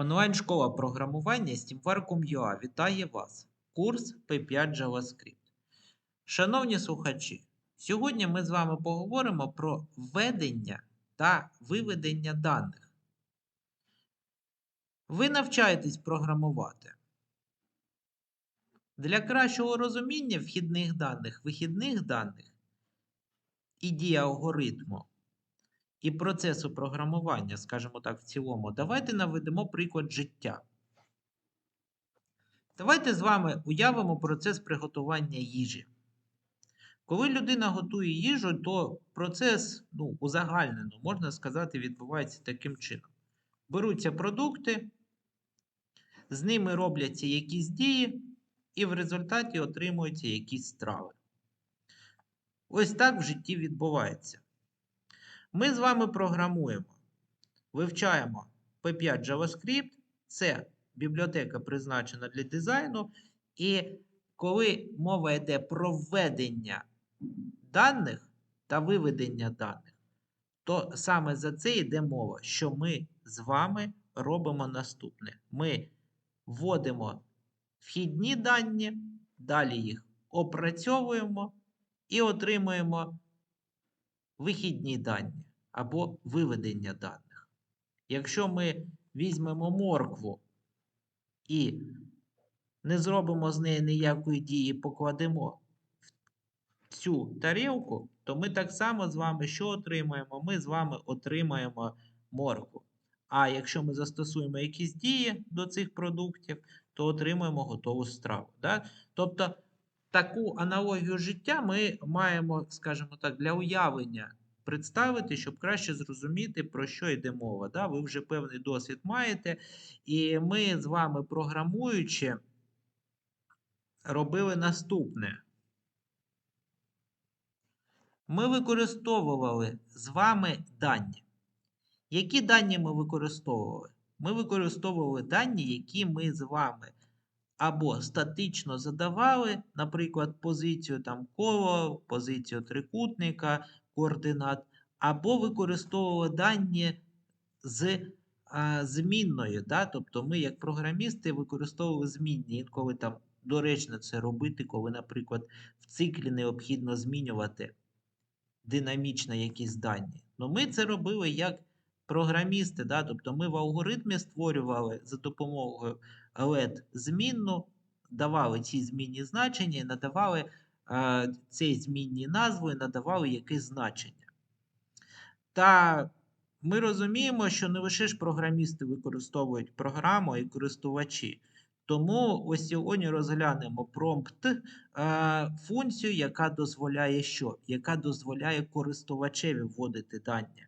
Онлайн-школа програмування SteamVarcum.ua вітає вас. Курс P5 JavaScript. Шановні слухачі, сьогодні ми з вами поговоримо про введення та виведення даних. Ви навчаєтесь програмувати. Для кращого розуміння вхідних даних, вихідних даних і дії алгоритму і процесу програмування, скажімо так, в цілому, давайте наведемо приклад життя. Давайте з вами уявимо процес приготування їжі. Коли людина готує їжу, то процес, ну, узагальнено, можна сказати, відбувається таким чином. Беруться продукти, з ними робляться якісь дії, і в результаті отримуються якісь страви. Ось так в житті відбувається. Ми з вами програмуємо, вивчаємо P5 JavaScript, це бібліотека призначена для дизайну. І коли мова йде про введення даних та виведення даних, то саме за це йде мова, що ми з вами робимо наступне. Ми вводимо вхідні дані, далі їх опрацьовуємо і отримуємо вихідні дані або виведення даних. Якщо ми візьмемо моркву і не зробимо з неї ніякої дії, покладемо в цю тарілку, то ми так само з вами що отримаємо? Ми з вами отримаємо моркву. А якщо ми застосуємо якісь дії до цих продуктів, то отримуємо готову страву. Да? Тобто таку аналогію життя ми маємо, скажімо так, для уявлення представити, щоб краще зрозуміти, про що йде мова. Да? Ви вже певний досвід маєте. І ми з вами, програмуючи, робили наступне. Ми використовували з вами дані. Які дані ми використовували? Ми використовували дані, які ми з вами або статично задавали, наприклад, позицію там коло, позицію трикутника, координат, або використовували дані з а, змінною. Да? Тобто ми, як програмісти, використовували змінні. Інколи там доречно це робити, коли, наприклад, в циклі необхідно змінювати динамічно якісь дані. Ну, ми це робили як програмісти. Да? Тобто ми в алгоритмі створювали за допомогою LED змінну, давали ці змінні значення і надавали е, ці змінні назви, надавали якесь значення. Та ми розуміємо, що не лише ж програмісти використовують програму і користувачі. Тому ось сьогодні розглянемо промпт е, функцію, яка дозволяє що? Яка дозволяє користувачеві вводити дані.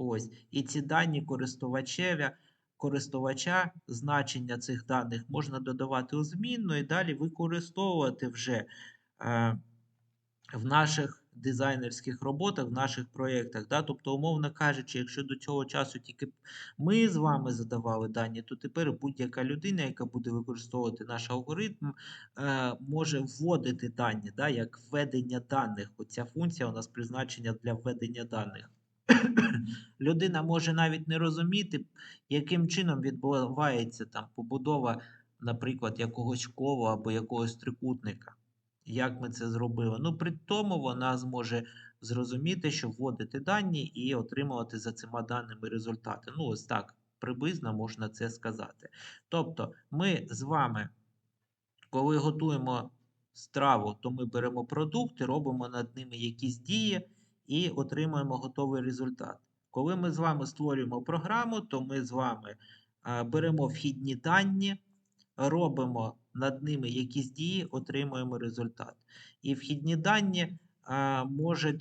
Ось. І ці дані користувачеві, користувача, значення цих даних можна додавати у змінну і далі використовувати вже е, в наших дизайнерських роботах, в наших проєктах. Да? Тобто, умовно кажучи, якщо до цього часу тільки ми з вами задавали дані, то тепер будь-яка людина, яка буде використовувати наш алгоритм, е, може вводити дані, да? як введення даних. Оця функція у нас призначення для введення даних. Людина може навіть не розуміти, яким чином відбувається там побудова, наприклад, якогось кола або якогось трикутника. Як ми це зробили? Ну, при тому вона зможе зрозуміти, що вводити дані і отримувати за цими даними результати. Ну, ось так приблизно можна це сказати. Тобто, ми з вами, коли готуємо страву, то ми беремо продукти, робимо над ними якісь дії і отримуємо готовий результат. Коли ми з вами створюємо програму, то ми з вами беремо вхідні дані, робимо над ними якісь дії, отримуємо результат. І вхідні дані може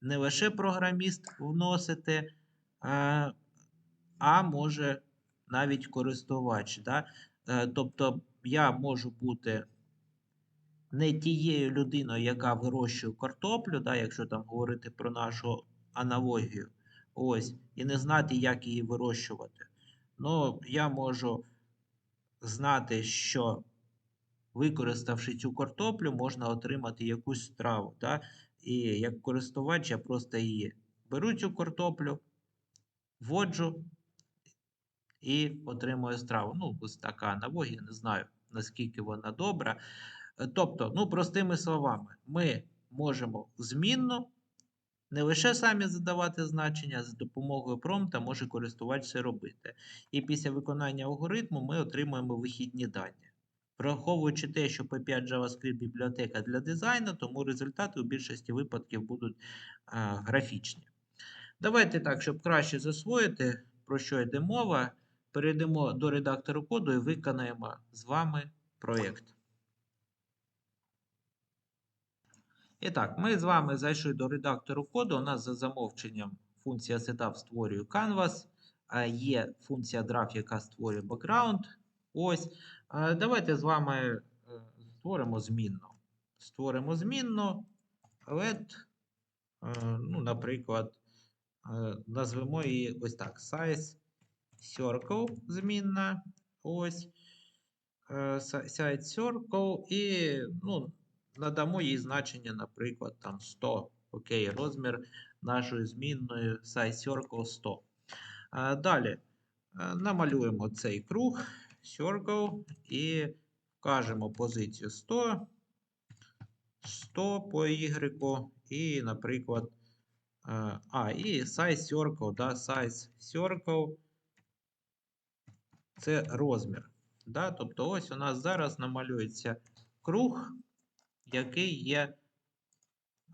не лише програміст вносити, а, а може навіть користувач. Тобто я можу бути не тією людиною, яка вирощує картоплю, да, якщо там говорити про нашу аналогію, ось, і не знати, як її вирощувати. Ну, я можу знати, що використавши цю картоплю, можна отримати якусь страву. Да? І як користувач, я просто її беру цю картоплю, вводжу і отримує страву. Ну, ось така аналогія, не знаю, наскільки вона добра. Е, Тобто, ну, простими словами, ми можемо змінну не лише самі задавати значення, за допомогою промпта може користувач це робити. І після виконання алгоритму ми отримуємо вихідні дані. Враховуючи те, що P5 JavaScript бібліотека для дизайну, тому результати у більшості випадків будуть а, графічні. Давайте так, щоб краще засвоїти, про що йде мова, перейдемо до редактору коду і виконаємо з вами проєкт. І так, ми з вами зайшли до редактору коду. У нас за замовченням функція setup створює Canvas, є функція draft, яка створює background. Ось. Давайте з вами е, створимо змінну. Створимо змінну LED, е, ну, наприклад, е, назвемо її ось так: size circle змінна. Ось. Size circle і ну, надамо їй значення, наприклад, там 100. Окей, розмір нашої змінної size circle 100. А, Далі е, намалюємо цей круг circle і вкажемо позицію 100, 100 по Y і, наприклад, е, а, і size circle, да, size circle це розмір. Да? Тобто ось у нас зараз намалюється круг, який є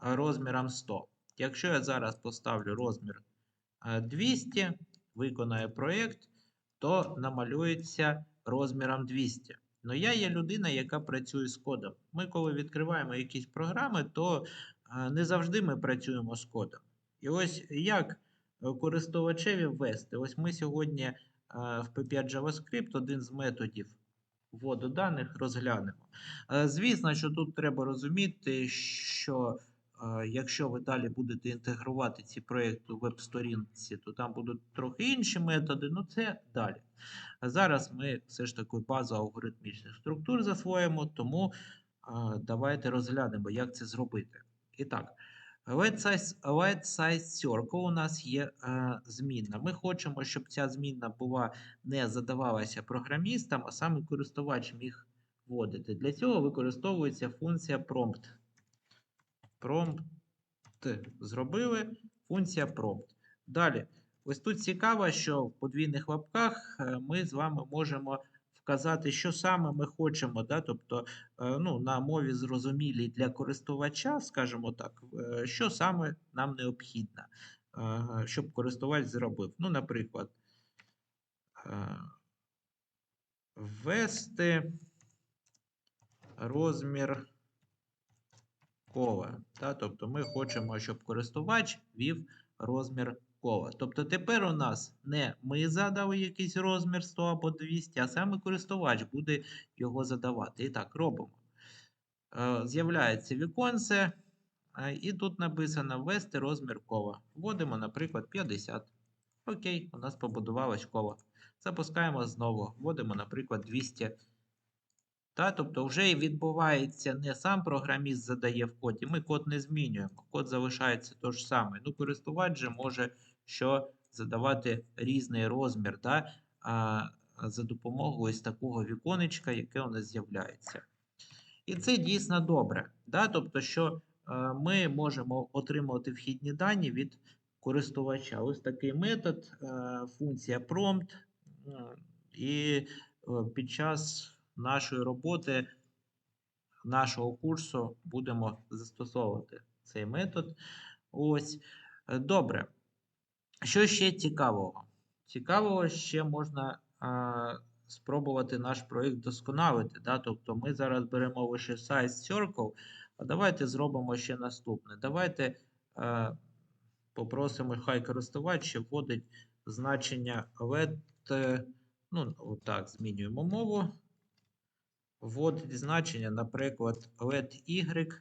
розміром 100. Якщо я зараз поставлю розмір 200, виконаю проєкт, то намалюється розміром 200. Ну, я є людина, яка працює з кодом. Ми, коли відкриваємо якісь програми, то не завжди ми працюємо з кодом. І ось як е, користувачеві ввести. Ось ми сьогодні е, в P5 JavaScript один з методів вводу даних розглянемо. Е, Звісно, що тут треба розуміти, що е, якщо ви далі будете інтегрувати ці проєкти у веб-сторінці, то там будуть трохи інші методи, ну це далі. Зараз ми все ж таки базу алгоритмічних структур засвоїмо, тому е, давайте розглянемо, як це зробити. І так, Let size, let size circle у нас є е, змінна. Ми хочемо, щоб ця змінна була не задавалася програмістам, а саме користувач міг вводити. Для цього використовується функція prompt. Prompt зробили, функція prompt. Далі, ось тут цікаво, що в подвійних лапках е, ми з вами можемо вказати, що саме ми хочемо. Да? Тобто, е, ну, на мові зрозумілій для користувача, скажімо так, е, що саме нам необхідно, е, щоб користувач зробив. Ну, наприклад, ввести розмір кола. Да? Тобто ми хочемо, щоб користувач вів розмір кола. Тобто тепер у нас не ми задали якийсь розмір 100 або 200, а саме користувач буде його задавати. І так, робимо. Е, З'являється віконце, е, і тут написано ввести розмір кола. Вводимо, наприклад, 50. Окей, у нас побудувалось коло. Запускаємо знову. Вводимо, наприклад, 200. Та, тобто вже відбувається не сам програміст задає в коді, ми код не змінюємо. Код залишається той ж самий. Ну, користувач же може що задавати різний розмір да, а, за допомогою ось такого віконечка, яке у нас з'являється. І це дійсно добре. Да? Тобто, що е, ми можемо отримувати вхідні дані від користувача. Ось такий метод, е, функція prompt. е, І е, під час нашої роботи, нашого курсу будемо застосовувати цей метод. Ось. Добре. Що ще цікавого? Цікавого ще можна а, спробувати наш проєкт досконалити. Да? Тобто ми зараз беремо лише size circle, а давайте зробимо ще наступне. Давайте а, попросимо, хай користувач вводить значення LED. е, Ну, отак, змінюємо мову. Вводить значення, наприклад, LED Y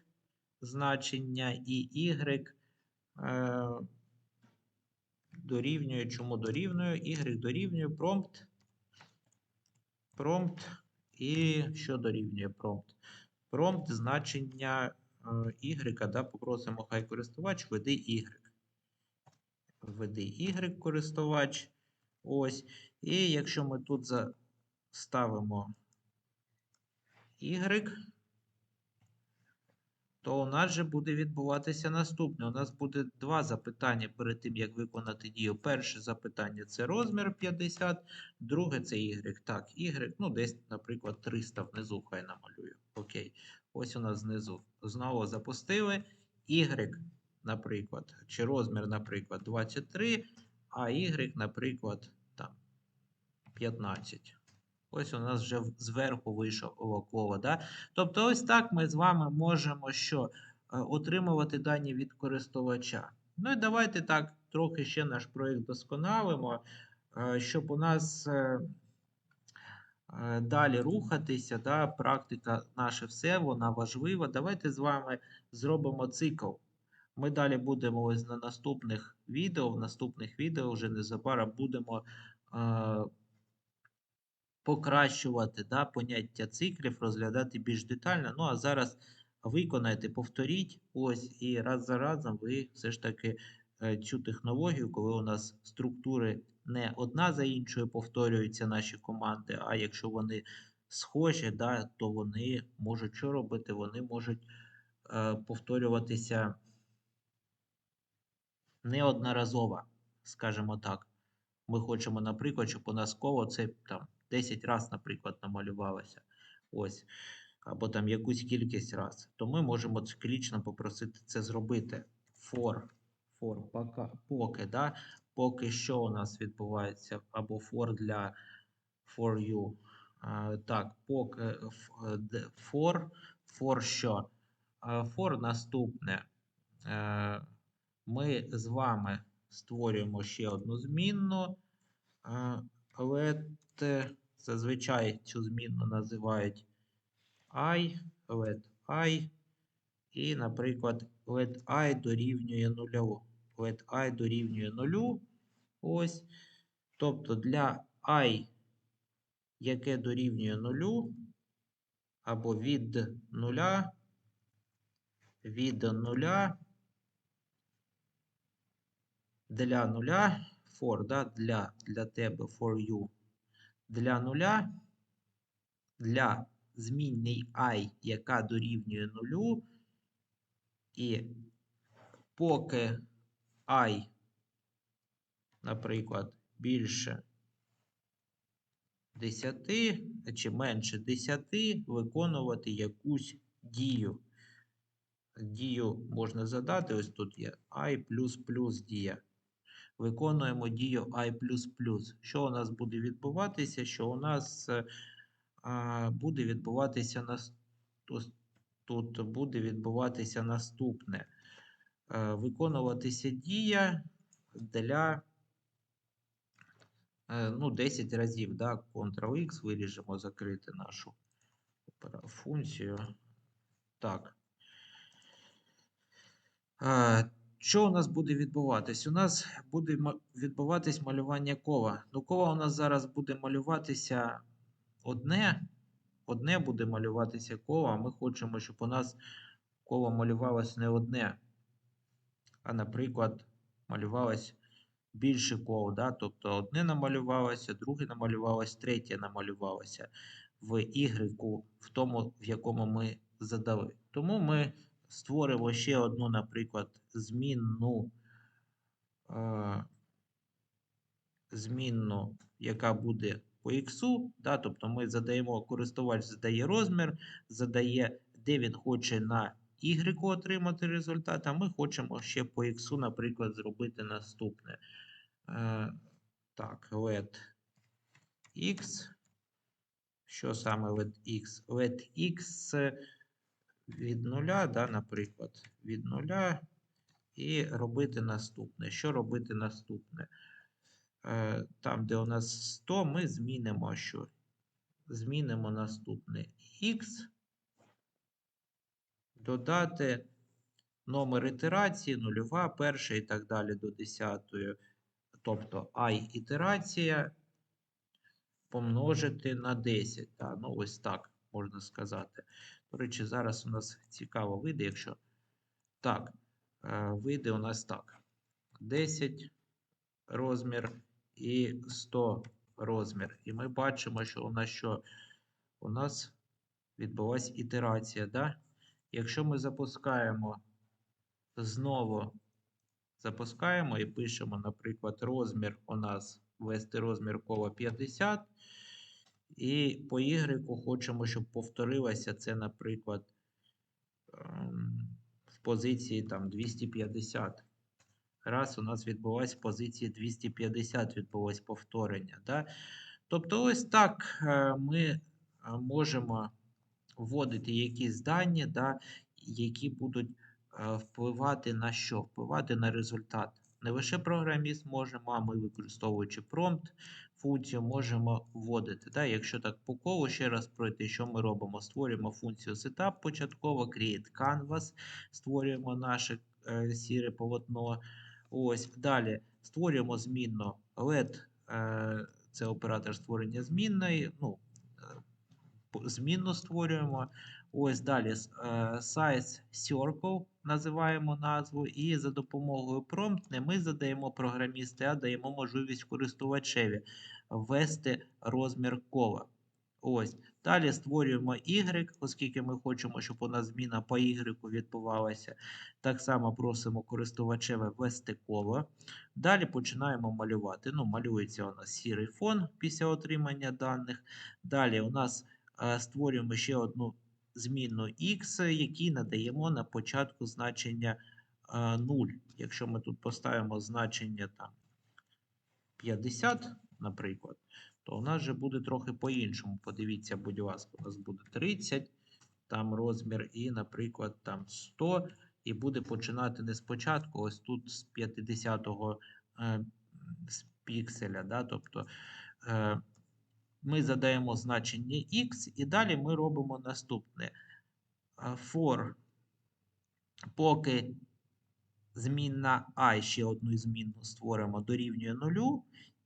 значення і Y. Е, дорівнює, чому дорівнює, y дорівнює prompt, prompt і що дорівнює prompt? Prompt значення е, y, да, попросимо, хай користувач введи y. Введи y користувач. Ось. І якщо ми тут заставимо y, то у нас же буде відбуватися наступне. У нас буде два запитання перед тим, як виконати дію. Перше запитання це розмір 50, друге це y. Так, y, ну десь, наприклад, 300 внизу хай намалюю. Окей. Ось у нас знизу. Знову запустили. Y, наприклад, чи розмір, наприклад, 23, а y, наприклад, там 15. Ось у нас вже зверху вийшло коло. Да? Тобто, ось так ми з вами можемо що? Е, отримувати дані від користувача. Ну і давайте так трохи ще наш проєкт досконалимо, е, щоб у нас е, далі рухатися. Да? Практика наше все, вона важлива. Давайте з вами зробимо цикл. Ми далі будемо ось на наступних відео, в наступних відео вже незабаром будемо покращувати да, поняття циклів, розглядати більш детально. Ну а зараз виконайте, повторіть ось і раз за разом ви все ж таки е, цю технологію, коли у нас структури не одна за іншою повторюються наші команди, а якщо вони схожі, да, то вони можуть що робити? Вони можуть е, повторюватися неодноразово, скажімо так. Ми хочемо, наприклад, щоб у нас коло це там 10 разів, наприклад, намалювалося. Ось. Або там якусь кількість раз. То ми можемо циклічно попросити це зробити. For. For пока, поки, да? поки що у нас відбувається, або for для for you. А, так, поки for, for що? For наступне. Е, Ми з вами створюємо ще одну змінну. Е, Let, е, зазвичай цю змінну називають i, let i. І, наприклад, let i дорівнює нулю. Let i дорівнює нулю. Ось. Тобто для i, яке дорівнює нулю, або від нуля, від нуля, для нуля, for, да, для, для тебе, for you, для нуля, для змінний i, яка дорівнює нулю, і поки i, наприклад, більше 10 чи менше 10, виконувати якусь дію. Дію можна задати, ось тут є і дія. Виконуємо дію i++. Що у нас буде відбуватися? Що у нас е, а, буде відбуватися ось тут буде відбуватися наступне. Е, Виконуватися дія для е, ну, 10 разів. Да? Ctrl-X виріжемо закрити нашу функцію. Так. Що у нас буде відбуватись? У нас буде відбуватись малювання кола. Ну, кола у нас зараз буде малюватися одне. Одне буде малюватися коло, ми хочемо, щоб у нас коло малювалось не одне, а, наприклад, малювалось більше кол. Да? Тобто одне намалювалося, друге намалювалося, третє намалювалося в Y, в тому, в якому ми задали. Тому ми створимо ще одну, наприклад, змінну, е, змінну, яка буде по X, да? тобто ми задаємо, користувач задає розмір, задає, де він хоче на Y отримати результат, а ми хочемо ще по X, наприклад, зробити наступне. Е, так, let x. Що саме let x? Let x від нуля, да, наприклад, від нуля. І робити наступне. Що робити наступне? Е, Там, де у нас 100, ми змінимо що? Змінимо наступне x. Додати номер ітерації, нульова, перша і так далі до 10. Тобто і ітерація помножити на 10. Да? Ну, ось так можна сказати. До речі, зараз у нас цікаво вийде, якщо так, е, вийде у нас так. 10 розмір і 100 розмір. І ми бачимо, що у нас що? У нас відбулася ітерація. Да? Якщо ми запускаємо знову запускаємо і пишемо, наприклад, розмір у нас ввести розмір кола 50. І по Y хочемо, щоб повторилося це, наприклад, ем, в позиції там 250. Раз у нас відбулось в позиції 250 відбулось повторення. Да? Тобто, ось так е, ми е, можемо вводити якісь дані, да, які будуть е, впливати на що? Впливати на результат. Не лише програміст можемо, а ми, використовуючи промпт, функцію можемо вводити. Да? Якщо так по колу ще раз пройти, що ми робимо? Створюємо функцію setup початково, create canvas, створюємо наше е, сіре полотно. Ось далі створюємо змінну LED, е, це оператор створення змінної. ну, е, Змінну створюємо. Ось далі е, size circle називаємо назву, і за допомогою prompt не ми задаємо програмісти, а даємо можливість користувачеві ввести розмір кола. Ось. Далі створюємо Y, оскільки ми хочемо, щоб у нас зміна по Y відбувалася. Так само просимо користувачеве ввести коло. Далі починаємо малювати. Ну, малюється у нас сірий фон після отримання даних. Далі у нас е, створюємо ще одну змінну x, якій надаємо на початку значення е, 0. Якщо ми тут поставимо значення там 50, наприклад, то у нас вже буде трохи по-іншому. Подивіться, будь ласка, у нас буде 30, там розмір, і, наприклад, там 100, і буде починати не спочатку, ось тут з 50-го е, пікселя. Да? Тобто е, ми задаємо значення x, і далі ми робимо наступне. Е, For, поки змінна i, ще одну змінну створимо, дорівнює 0,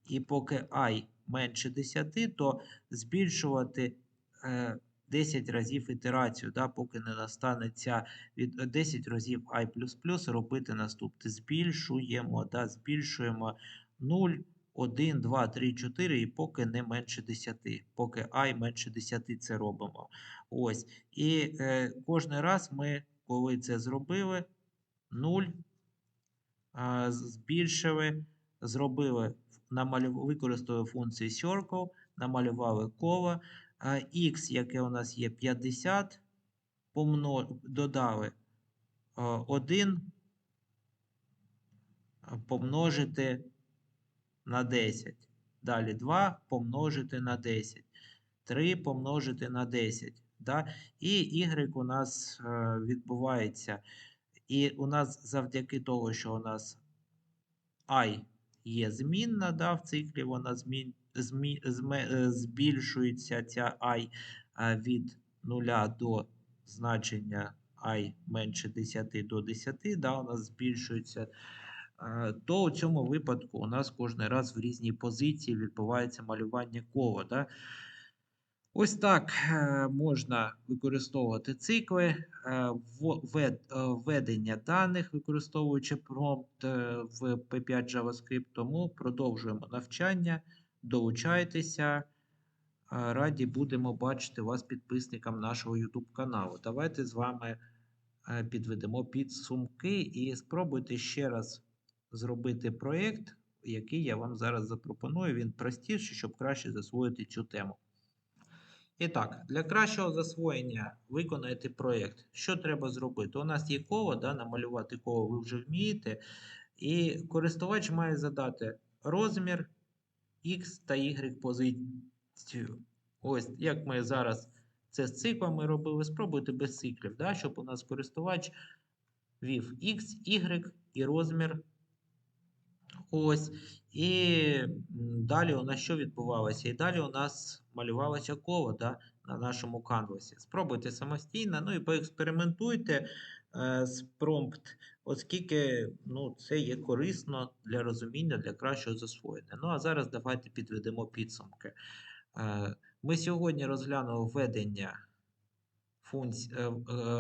і поки і менше 10, то збільшувати е, 10 разів ітерацію, да, поки не настане ця від 10 разів i++, робити наступне. Збільшуємо, да, збільшуємо 0, 1, 2, 3, 4, і поки не менше 10. Поки і менше 10 це робимо. Ось. І е, кожен раз ми, коли це зробили, 0 а, з- збільшили, зробили, намалювали, використали функцію circle, намалювали коло. А, X, яке у нас є 50, помно... додали 1 помножити на 10. Далі 2 помножити на 10. 3 помножити на 10. Да? І y у нас е, відбувається. І у нас завдяки того, що у нас і є змінна, да, в циклі вона змін, змі, е, збільшується ця і е, від 0 до значення і менше 10 до 10, да, у нас збільшується. Е, То у цьому випадку у нас кожен раз в різній позиції відбувається малювання кола. Да? Ось так е, можна використовувати цикли, е, введення даних, використовуючи промпт в P5 JavaScript. Тому продовжуємо навчання, долучайтеся. Раді будемо бачити вас підписникам нашого YouTube каналу. Давайте з вами підведемо підсумки і спробуйте ще раз зробити проєкт, який я вам зараз запропоную. Він простіший, щоб краще засвоїти цю тему. І так, для кращого засвоєння виконайте проєкт. Що треба зробити? У нас є коло, да, намалювати коло ви вже вмієте. І користувач має задати розмір X та Y позицію. Ось, як ми зараз це з циклами робили, спробуйте без циклів, да, щоб у нас користувач ввів X, Y і розмір. Ось. І далі у нас що відбувалося? І далі у нас малювалося коло да, на нашому канвасі. Спробуйте самостійно, ну і поекспериментуйте е, з промпт, оскільки ну, це є корисно для розуміння, для кращого засвоєння. Ну а зараз давайте підведемо підсумки. Е, ми сьогодні розглянули введення функцій, е, е,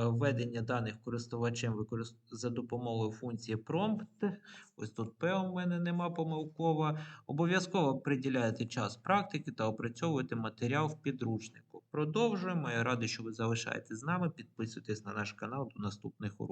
введення даних користувачем використ... за допомогою функції prompt. Ось тут P у мене нема помилкова. Обов'язково приділяйте час практики та опрацьовуйте матеріал в підручнику. Продовжуємо. Я радий, що ви залишаєтесь з нами. Підписуйтесь на наш канал до наступних уроків.